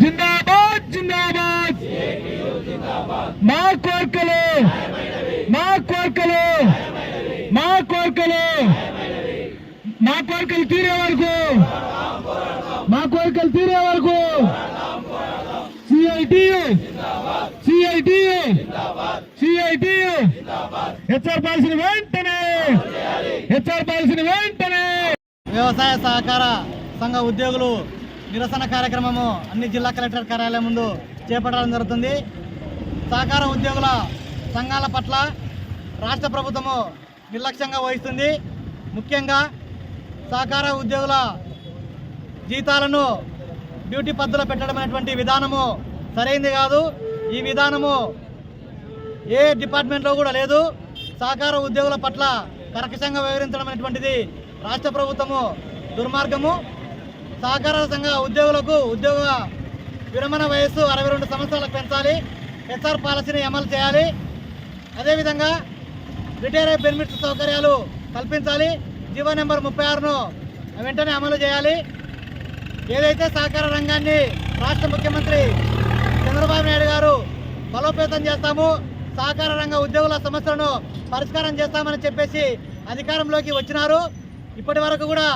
జిందాబాద్ జిందాబాద్. మా కోరికలు మా కోరికలు మా కోరికలు. మా కోరికలు తీరే వరకు మా కోరికలు తీరే వరకు. సిఐటియు సిఐటియు సిఐటియు హెచ్చరిపాల్సిన వెంటనే హెచ్చరిపాల్సిన వెంటనే. వ్యవసాయ సహకార సంఘ ఉద్యోగులు నిరసన కార్యక్రమము అన్ని జిల్లా కలెక్టర్ కార్యాలయం ముందు చేపట్టడం జరుగుతుంది. సహకార ఉద్యోగుల సంఘాల పట్ల రాష్ట్ర ప్రభుత్వము నిర్లక్ష్యంగా వహిస్తుంది. ముఖ్యంగా సహకార ఉద్యోగుల జీతాలను డ్యూటీ పద్ధతిలో పెట్టడమైనటువంటి విధానము సరైంది కాదు. ఈ విధానము ఏ డిపార్ట్మెంట్లో కూడా లేదు. సహకార ఉద్యోగుల పట్ల కర్కశంగా వ్యవహరించడం అనేటువంటిది రాష్ట్ర ప్రభుత్వము దుర్మార్గము. సహకార సంఘ ఉద్యోగులకు ఉద్యోగ విరమణ వయస్సు అరవై రెండు సంవత్సరాలకు పెంచాలి. హెచ్ఆర్ పాలసీని అమలు చేయాలి. అదేవిధంగా రిటైర్ బెనిఫిట్స్ సౌకర్యాలు కల్పించాలి. జీవో నెంబర్ ముప్పై ఆరును వెంటనే అమలు చేయాలి. ఏదైతే సహకార రంగాన్ని రాష్ట్ర ముఖ్యమంత్రి చంద్రబాబు నాయుడు గారు బలోపేతం చేస్తాము సహకార రంగ ఉద్యోగుల సమస్యలను పరిష్కారం చేస్తామని చెప్పేసి అధికారంలోకి వచ్చినారు. ఇప్పటి వరకు కూడా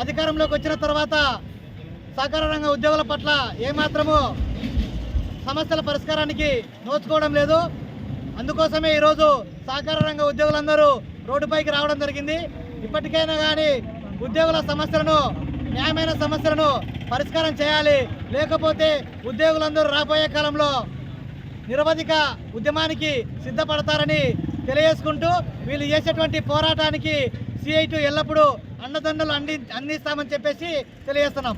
అధికారంలోకి వచ్చిన తర్వాత సహకార రంగ ఉద్యోగుల పట్ల ఏమాత్రము సమస్యల పరిష్కారానికి నోచుకోవడం లేదు. అందుకోసమే ఈరోజు సహకార రంగ ఉద్యోగులందరూ రోడ్డుపైకి రావడం జరిగింది. ఇప్పటికైనా కానీ ఉద్యోగుల సమస్యలను న్యాయమైన సమస్యలను పరిష్కారం చేయాలి. లేకపోతే ఉద్యోగులందరూ రాబోయే కాలంలో నిరవధిక ఉద్యమానికి సిద్ధపడతారని తెలియజేసుకుంటూ వీళ్ళు చేసేటువంటి పోరాటానికి సిఐటి ఎల్లప్పుడూ అండదండలు అంది అందిస్తామని చెప్పేసి తెలియజేస్తున్నాం.